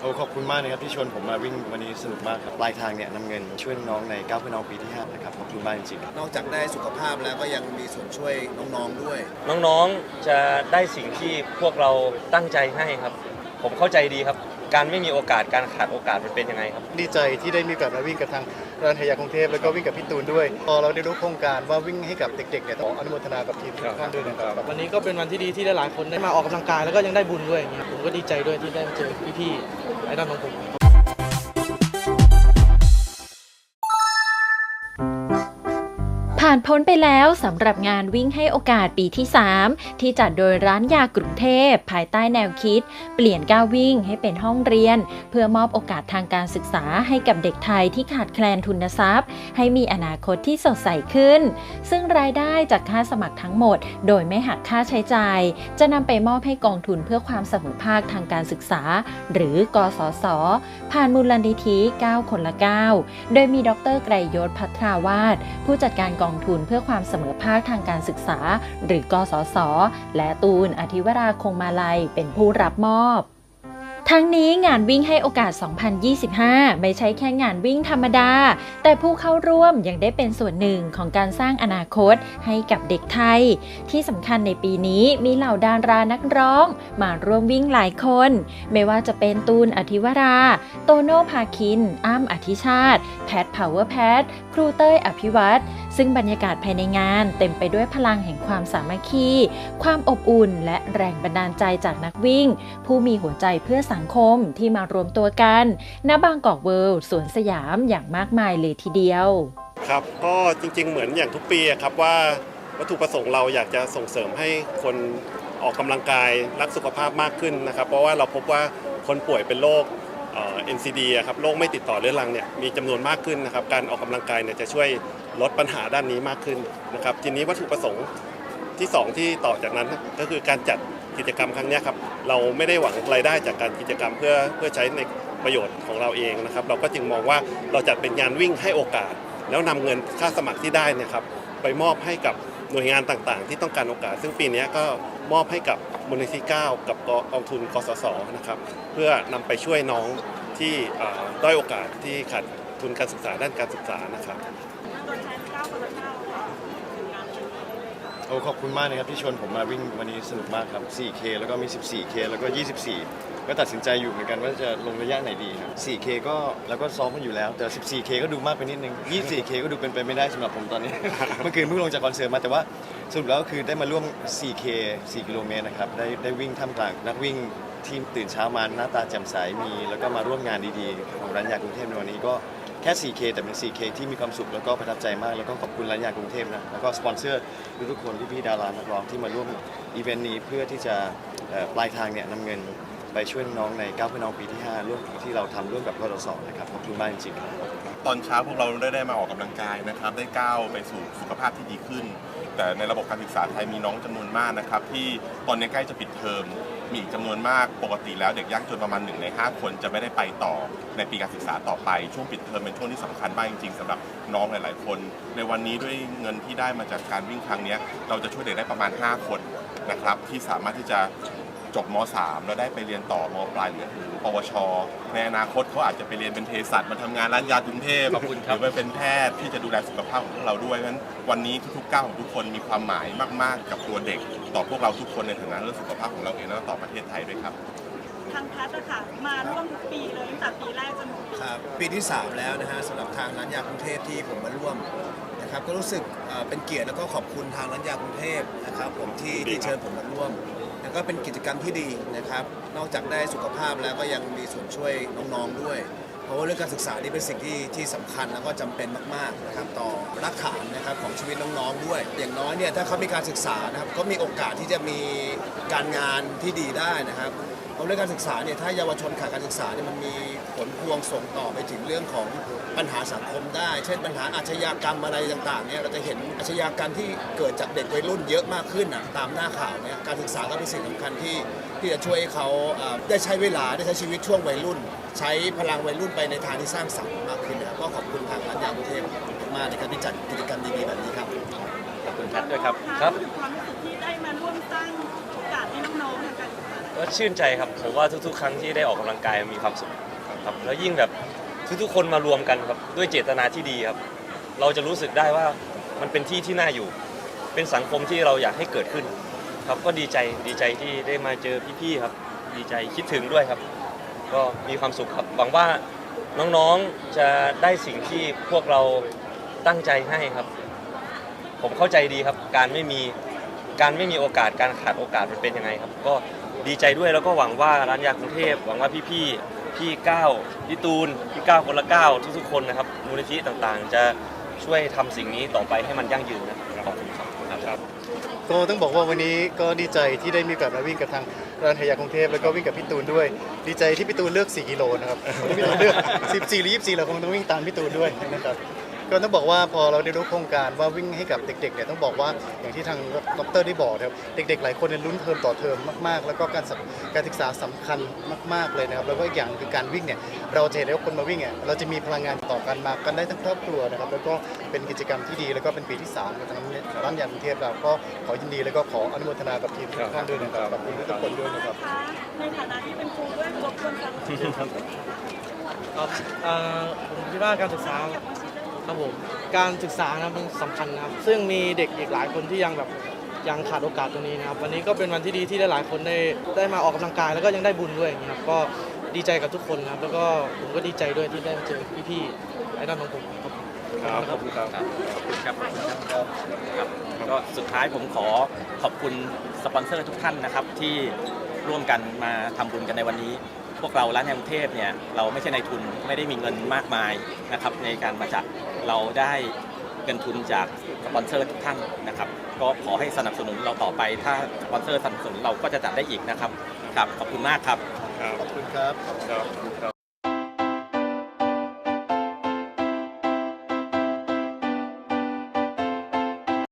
โอ้ขอบคุณมากนะครับที่ชวนผมมาวิ่งวันนี้สนุกมากครับปลายทางเนี่ยนำเงินช่วยน้องๆในก้าวเพื่อน้องปีที่5นะครับขอบคุณมากจริงๆนอกจากได้สุขภาพแล้วก็ยังมีส่วนช่วยน้องๆด้วย น้องๆจะได้สิ่งที่พวกเราตั้งใจให้ครับ ผมเข้าใจดีครับ การไม่มีโอกาสการขาดโอกาสมันเป็นยังไงครับ ดีใจที่ได้มีโอกาสมาวิ่งกับทาง รันทยากรุงเทพแล้วก็วิ่งกับพี่ตูนด้วยพอเราได้รู้โครงการว่าวิ่งให้กับเด็กๆเนี่ยต้องอนุโมทนากับทีมทุกท่านด้วยนะครับวันนี้ก็เป็นวันที่ดีที่หลายคนได้มาออกกำลังกายแล้วก็ยังได้บุญด้วยอย่างเงี้ยผมก็ดีใจด้วยที่ได้มาเจอพี่ๆไอดอลของผม ผ่านพ้นไปแล้วสำหรับงานวิ่งให้โอกาสปีที่ 3 ที่จัดโดยร้านยากรุงเทพ ภายใต้แนวคิด เปลี่ยนก้าววิ่งให้เป็นห้องเรียน เพื่อมอบโอกาสทางการศึกษาให้กับเด็กไทยที่ขาดแคลนทุนทรัพย์ ให้มีอนาคตที่สดใสขึ้น ซึ่งรายได้จากค่าสมัครทั้งหมด โดยไม่หักค่าใช้จ่าย จะนำไปมอบให้กองทุนเพื่อความเสมอภาคทางการศึกษา หรือกสศผ่านมูลนิธิ9คนละ9โดยมีดรไกรยศพัทราวาสผู้จัดการกองทุนเพื่อความเสมอภาคทางการศึกษา หรือกสศและตูนอธิวราคงมาลัยเป็นผู้รับมอบทั้งนี้งานวิ่งให้โอกาส 2025 ไม่ใช่แค่งานวิ่งธรรมดา แต่ผู้เข้าร่วมยังได้เป็นส่วนหนึ่งของการสร้างอนาคตให้กับเด็กไทย ที่สำคัญในปีนี้มีเหล่าดารานักร้อง มาร่วมวิ่งหลายคน ไม่ว่าจะเป็นตูนอธิวรา โตโน่พาคิน อ้ำอธิชาติ แพทพาวเวอร์แพท ครูเต้ยอภิวัตร ซึ่งบรรยากาศภายในงานเต็มไปด้วยพลังแห่งความสามัคคี ความอบอุ่น และแรงบันดาลใจจากนักวิ่ง ผู้มีหัวใจเพื่อสังคมที่มารวมตัวกันณบางกอกเวิลด์สวนสยามอย่างมากมายเลยทีเดียว ครับก็จริงๆเหมือนอย่างทุกปีครับว่าวัตถุประสงค์เราอยากจะส่งเสริมให้คนออกกำลังกายรักสุขภาพมากขึ้นนะครับ เพราะว่าเราพบว่าคนป่วยเป็นโรค NCD อะครับโรคไม่ติดต่อเรื้อรังเนี่ยมีจำนวนมากขึ้นนะครับการออกกำลังกายเนี่ยจะช่วยลดปัญหาด้านนี้มากขึ้นนะครับทีนี้วัตถุประสงค์ที่สองที่ต่อจากนั้นก็คือการจัดกิจกรรมครั้งนี้ครับเราไม่ได้หวังรายได้จากการกิจกรรมเพื่อเพื่อใช้ในประโยชน์ของเราเองนะครับ เราก็จึงมองว่าเราจัดเป็นงานวิ่งให้โอกาส แล้วนำเงินค่าสมัครที่ได้เนะครับไปมอบให้กับ หน่วยงานต่างๆ ที่ต้องการโอกาส ซึ่งปีนี้ก็มอบให้กับมูลนิธิ9กับกองทุนกสศนะครับเพื่อนำไปช่วยน้องที่ด้อยโอกาสที่ขาดทุนการศึกษาด้านการศึกษานะครับ โอ้ขอบคุณมากนะครับที่ชวนผมมาวิ่งวันนี้สนุกมากครับ 4K แล้วก็มี 14K แล้วก็ 24 ก็ตัดสินใจอยู่เหมือนกันว่าจะลงระยะไหนดีครับ 4K ก็แล้วก็ซ้อมกันอยู่แล้ว แต่ 14K ก็ดูมากไปนิดนึง 24K ก็ดูเป็นไปไม่ได้สำหรับผมตอนนี้ เมื่อคืนเพิ่งลงจากคอนเสิร์ตมาแต่ว่าสรุปแล้วคือได้มาร่วม 4K 4 กิโลเมตรนะครับได้ได้วิ่งท่ามกลางนักวิ่งที่ตื่นเช้ามาหน้าตาแจ่มใสมี แล้วก็มาร่วมงานดีๆของร้านยากรุงเทพในวันนี้ก็ แค่ 4K แต่เป็น 4K ที่มีความสุขแล้วก็ประทับใจมาก แล้วก็ขอบคุณร้านยากรุงเทพนะ แล้วก็สปอนเซอร์ทุกๆคนพี่ๆดารานักร้องที่มาร่วมอีเวนต์นี้เพื่อที่จะเอ่อปลายทางเนี่ยนำเงินไปช่วยน้องในก้าวเพื่อน้องปีที่5ร่วมที่เราทำร่วมกับกสศนะครับขอบคุณมากจริงๆครับ ตอนเช้าพวกเราได้ได้มาออกกำลังกายนะครับ ได้ก้าวไปสู่สุขภาพที่ดีขึ้น แต่ในระบบการศึกษาไทยมีน้องจำนวนมากนะครับ ที่ตอนนี้ใกล้จะปิดเทอม มีอีกจำนวนมากปกติแล้วเด็กยากจนประมาณหนึ่งใน 5 คนจะไม่ได้ไปต่อในปีการศึกษาต่อไป ช่วงปิดเทอมเป็นช่วงที่สำคัญมากจริงๆสำหรับน้องหลาย ๆ คน ในวันนี้ด้วยเงินที่ได้มาจากการวิ่งครั้งเนี้ยเราจะช่วยเด็กได้ประมาณ 5 คนนะครับที่สามารถที่จะจบม .3 แล้วได้ไปเรียนต่อมปลายหรือปวช ในอนาคตเขาอาจจะไปเรียนเป็นเภสัชมาทำงานร้านยากรุงเทพขอบคุณครับ หรือไปเป็นแพทย์ที่จะดูแลสุขภาพของพวกเราด้วยเพราะฉะนั้นวันนี้ทุกๆก้าวของทุกคนมีความหมายมาก ๆ กับตัวเด็ก ต่อพวกเราทุกคนในฐานะเรื่องสุขภาพของเราเองแล้วก็ต่อประเทศไทยด้วยครับ ทางแพทย์อะค่ะมาร่วมทุกปีเลยตั้งแต่ปีแรกจนถึงปีครับปีที่ 3 แล้วนะฮะสำหรับทางร้านยากรุงเทพที่ผมมาร่วมนะครับก็รู้สึกเอ่อเป็นเกียรติแล้วก็ขอบคุณทางร้านยากรุงเทพนะครับผมที่ที่เชิญผมมาร่วม แล้วก็เป็นกิจกรรมที่ดีนะครับ นอกจากได้สุขภาพแล้วก็ยังมีส่วนช่วยน้องๆด้วย เพราะว่าเรื่องการศึกษานี่เป็นสิ่งที่ที่สำคัญแล้วก็จำเป็นมากๆนะครับต่อรากฐานนะครับของชีวิตน้องๆด้วย อย่างน้อยเนี่ยถ้าเขามีการศึกษานะครับก็มีโอกาสที่จะมี การงานที่ดีได้นะครับเราะเรื่องการศึกษาเนี่ยถ้าเยาวชนขาดการศึกษาเนี่ยมันมีผลพวงส่งต่อไปถึงเรื่องของปัญหาสังคมได้ เช่นปัญหาอาชญากรรมอะไรต่างๆเนี่ยเราจะเห็นอาชญากรรมที่เกิดจากเด็กวัยรุ่นเยอะมากขึ้นนะตามหน้าข่าวเนี่ยการศึกษาก็เป็นสิ่งสำคัญที่ที่จะช่วยให้เขาได้ใช้เวลาได้ใช้ชีวิตช่วงวัยรุ่น ใช้พลังวัยรุ่นไปในทางที่สร้างสรรค์มากขึ้นนะครับก็ขอบคุณทางร้านยางกรุงเทพมากๆนะครับที่จัดกิจกรรมดีๆแบบนี้ครับ คุณแพทย์ด้วยครับะครับถึงความรู้สึกที่ได้มาร่วมสร้างโอกาสให้น้องๆทางการศึกษาก็ชื่นใจครับผมว่าทุกๆ ครั้งที่ได้ออกกำลังกายมีความสุขครับแล้วยิ่งแบบทุกๆ คนมารวมกันครับด้วยเจตนาที่ดีครับ เราจะรู้สึกได้ว่ามันเป็นที่ที่น่าอยู่ เป็นสังคมที่เราอยากให้เกิดขึ้น ครับก็ดีใจดีใจที่ได้มาเจอพี่ๆครับ ดีใจคิดถึงด้วยครับ ก็มีความสุขครับหวังว่าน้องๆจะได้สิ่งที่พวกเราตั้งใจให้ครับ ผมเข้าใจดีครับ การไม่มีการไม่มีโอกาสการขาดโอกาสมันเป็นยังไงครับ ก็ดีใจด้วยแล้วก็หวังว่าร้านยากรุงเทพหวังว่าพี่ๆพี่ก้าวพี่ตูนพี่ก้าวคนละก้าวทุกๆคนนะครับมูลนิธิต่างๆ จะช่วยทำสิ่งนี้ต่อไปให้มันยั่งยืนนะขอบคุณครับก็ต้องบอกว่าวันนี้ก็ดีใจที่ได้มีโอกาสมาวิ่งกับทางรันทยากรุงเทพแล้วก็วิ่งกับพี่ตูนด้วย ดีใจที่พี่ตูนเลือก 4 กิโลนะครับพี่ตูนเลือก 14 หรือ 24เราคงต้องวิ่งตามพี่ตูนด้วยนะครับ ก็ต้องบอกว่าพอเราได้รู้โครงการว่าวิ่งให้กับเด็กๆเนี่ยต้องบอกว่าอย่างที่ทางดรได้บอกนะครับเด็ก ๆ หลายคนเนี่ยลุ้นเทอมต่อเทอมมากๆ แล้วก็การศึกการศึกษาสำคัญมาก ๆเลยนะครับแล้วก็อีกอย่างคือการวิ่งเนี่ยเราจะเห็นได้ว่าคนมาวิ่งเนี่ยเราจะมีพลังงานต่อกันมากันได้ทั้งครอบครัวนะครับแล้วก็เป็นกิจกรรมที่ดีแล้วก็เป็นปีที่3ของทางร้านยางกรุงเทพเราก็ขอยินดีแล้วก็ขออนุโมทนากับทีมทุกท่านด้วยนะครับขอบคุณทุกคนด้วยนะครับคะในฐานะที่เป็นครูด้วยรบกวนฟังครับเอ่อผมคิดว่าการศึกษา ครับผมการศึกษานะมันสำคัญนะครับ ซึ่งมีเด็กอีกหลายคนที่ยังแบบยังขาดโอกาสตรงนี้นะครับ วันนี้ก็เป็นวันที่ดีที่ได้หลายคนได้ได้มาออกกำลังกายแล้วก็ยังได้บุญด้วยอย่างเงี้ยครับก็ดีใจกับทุกคนนะครับ แล้วก็ผมก็ดีใจด้วยที่ได้มาเจอพี่ๆไอ้ด้านของผมครับครับขอบคุณครับครับครับก็สุดท้ายผมขอขอบคุณสปอนเซอร์ทุกท่านนะครับที่ร่วมกันมาทำบุญกันในวันนี้ พวกเราร้านแห่งกรุงเทพเนี่ยเราไม่ใช่ในทุนไม่ได้มีเงินมากมายนะครับในการมาจัดเราได้เงินทุนจากสปอนเซอร์ทุกท่านนะครับก็ขอให้สนับสนุนเราต่อไปถ้าสปอนเซอร์สนับสนุนเราก็จะจัดได้อีกนะครับครับขอบคุณมากครับขอบคุณครับครับ